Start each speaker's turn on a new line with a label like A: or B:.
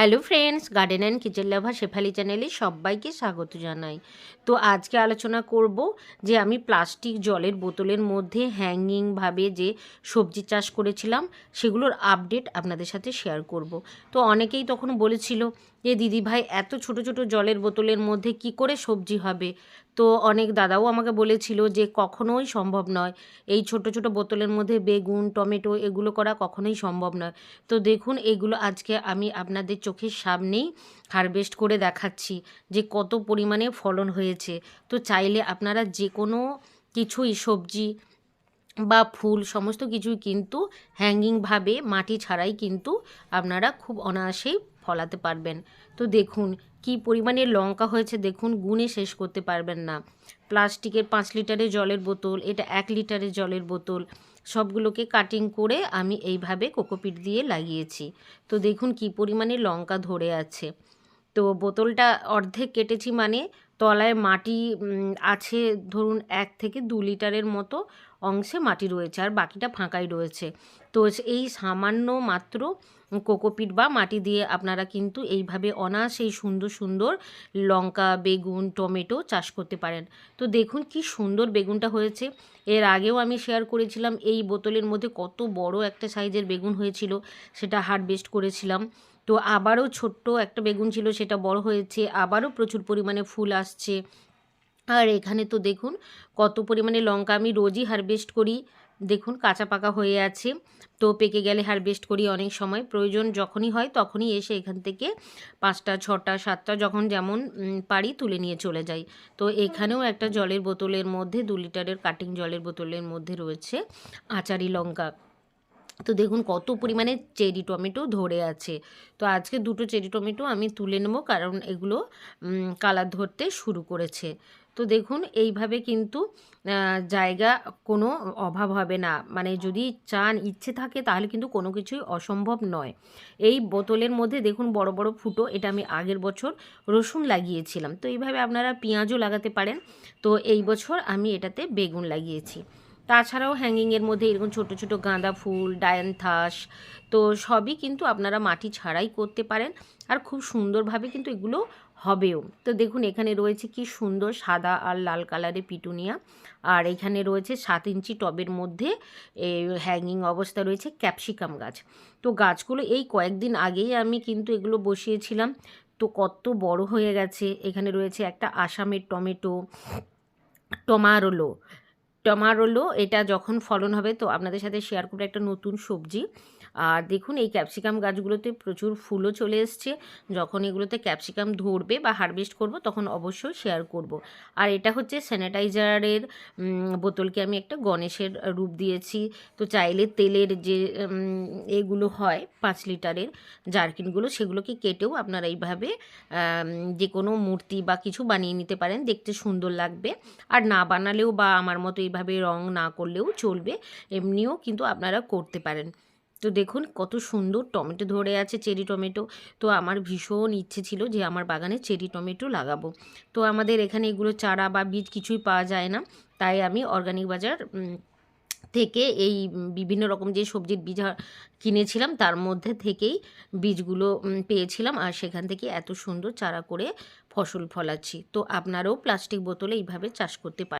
A: Hello friends garden and kitchen lover Shefali চ্যানেলে সবাইকে স্বাগত জানাই। তো আজকে আলোচনা করব যে আমি প্লাস্টিক জলের বোতলের মধ্যে হ্যাঙ্গিংভাবে যে সবজি চাষ করেছিলাম, সেগুলোর আপডেট আপনাদের সাথে শেয়ার করব। তো অনেকেই তখন বলেছিল যে, দিদি ভাই, এত ছোট ছোট জলের বোতলের মধ্যে কি করে সবজি হবে? তো অনেক দাদাও আমাকে বলেছিল যে কখনোই সম্ভব নয়। এই ছোট ছোট বোতলের মধ্যে বেগুন, টমেটো এগুলো করা কখনোই সম্ভব নয়। তো দেখুন, এগুলো আজকে আমি আপনাদের চোখের সামনেই হারভেস্ট করে দেখাচ্ছি যে কত পরিমাণে ফলন হয়েছে। তো চাইলে আপনারা যে কোনো কিছুই, সবজি বা ফুল, সমস্ত কিছুই কিন্তু হ্যাঙ্গিংভাবে মাটি ছাড়াই কিন্তু আপনারা খুব অনায়াসেই ফলাতে পারবেন। তো দেখুন, কি পরিমাণে লঙ্কা হয়েছে দেখুন গুণে শেষ করতে পারবেন না। প্লাস্টিকের পাঁচ লিটারের জলের বোতল, এটা এক লিটারের জলের বোতল, সবগুলোকে কাটিং করে আমি এইভাবে কোকোপিট দিয়ে লাগিয়েছি। তো দেখুন, কি পরিমাণে লঙ্কা ধরে আছে। তো বোতলটা অর্ধেক কেটেছি মানে তলায় মাটি আছে ধরুন এক থেকে দু লিটারের মতো অংশে মাটি রয়েছে আর বাকিটা ফাঁকাই রয়েছে। তো এই সামান্য মাত্র কোকোপিট বা মাটি দিয়ে আপনারা কিন্তু এইভাবে অনায়াসেই সুন্দর সুন্দর লঙ্কা, বেগুন, টমেটো চাষ করতে পারেন। তো দেখুন কি সুন্দর বেগুনটা হয়েছে। এর আগেও আমি শেয়ার করেছিলাম, এই বোতলের মধ্যে কত বড় একটা সাইজের বেগুন হয়েছিল, সেটা হারভেস্ট করেছিলাম। তো আবারও ছোট্ট একটা বেগুন ছিল, সেটা বড় হয়েছে, আবারও প্রচুর পরিমাণে ফুল আসছে। আর এখানে তো দেখুন, কত পরিমাণে লঙ্কা আমি রোজই হারভেস্ট করি। দেখুন, কাঁচা পাকা হয়ে আছে। তো পেকে গেলে হারভেস্ট করি অনেক সময়। প্রয়োজন যখনই হয় তখনই এসে এখান থেকে পাঁচটা, ছটা, সাতটা যখন যেমন পারি তুলে নিয়ে চলে যাই। তো এখানেও একটা জলের বোতলের মধ্যে, দু লিটারের কাটিং জলের বোতলের মধ্যে রয়েছে আচারি লঙ্কা। তো দেখুন কত পরিমাণে চেরি টমেটো ধরে আছে। তো আজকে দুটো চেরি টমেটো আমি তুলে নেব, কারণ এগুলো কালার ধরতে শুরু করেছে। তো দেখুন এইভাবে কিন্তু জায়গা কোনো অভাব হবে না। মানে যদি চান ইচ্ছে থাকে, তাহলে কিন্তু কোনো কিছুই অসম্ভব নয়। এই বোতলের মধ্যে দেখুন বড় বড় ফুটো, এটা আমি আগের বছর রসুন লাগিয়েছিলাম। তো এইভাবে আপনারা পেঁয়াজও লাগাতে পারেন। তো এই বছর আমি এটাতে বেগুন লাগিয়েছি। তাছাড়াও হ্যাঙ্গিংয়ের মধ্যে এরকম ছোট ছোট গাঁদা ফুল ডায়ান্থাস তো সবই কিন্তু আপনারা মাটি ছাড়াই করতে পারেন। আর খুব সুন্দরভাবে কিন্তু এগুলো হবেও। তো দেখুন, এখানে রয়েছে কি সুন্দর সাদা আর লাল কালারের পিটুনিয়া। আর এখানে রয়েছে সাত ইঞ্চি টবের মধ্যে হ্যাঙ্গিং অবস্থা রয়েছে ক্যাপসিকাম গাছ। তো গাছগুলো এই কয়েকদিন আগেই আমি কিন্তু এগুলো বসিয়েছিলাম। তো কত বড় হয়ে গেছে। এখানে রয়েছে একটা আসামের টমেটো টমারোলো টমারোলো এটা যখন ফলন হবে তো আপনাদের সাথে শেয়ার করব একটা নতুন সবজি। আর দেখুন, এই ক্যাপসিকাম গাছগুলোতে প্রচুর ফুলও চলে এসছে। যখন এগুলোতে ক্যাপসিকাম ধরবে বা হারভেস্ট করব, তখন অবশ্যই শেয়ার করব। আর এটা হচ্ছে স্যানিটাইজারের বোতলকে আমি একটা গণেশের রূপ দিয়েছি। তো চাইলে তেলের যে এগুলো হয়, পাঁচ লিটারের জার্কিনগুলো, সেগুলোকে কেটেও আপনারা এইভাবে যে কোনো মূর্তি বা কিছু বানিয়ে নিতে পারেন। দেখতে সুন্দর লাগবে। আর না বানালেও বা আমার মতো এইভাবে রং না করলেও চলবে, এমনিও কিন্তু আপনারা করতে পারেন। তো দেখুন কত সুন্দর টমেটো ধরে আছে চেরি টমেটো। তো আমার ভীষণ ইচ্ছে ছিল যে আমার বাগানে চেরি টমেটো লাগাবো। তো আমাদের এখানে এগুলো চারা বা বীজ কিছুই পাওয়া যায় না। তাই আমি অর্গানিক বাজার থেকে এই বিভিন্ন রকম যে সবজির বীজ কিনেছিলাম তার মধ্যে থেকেই বীজগুলো পেয়েছিলাম। আর সেখান থেকে এত সুন্দর চারা করে ফসল ফলাচ্ছি। তো আপনারাও প্লাস্টিক বোতলে এইভাবে চাষ করতে পারেন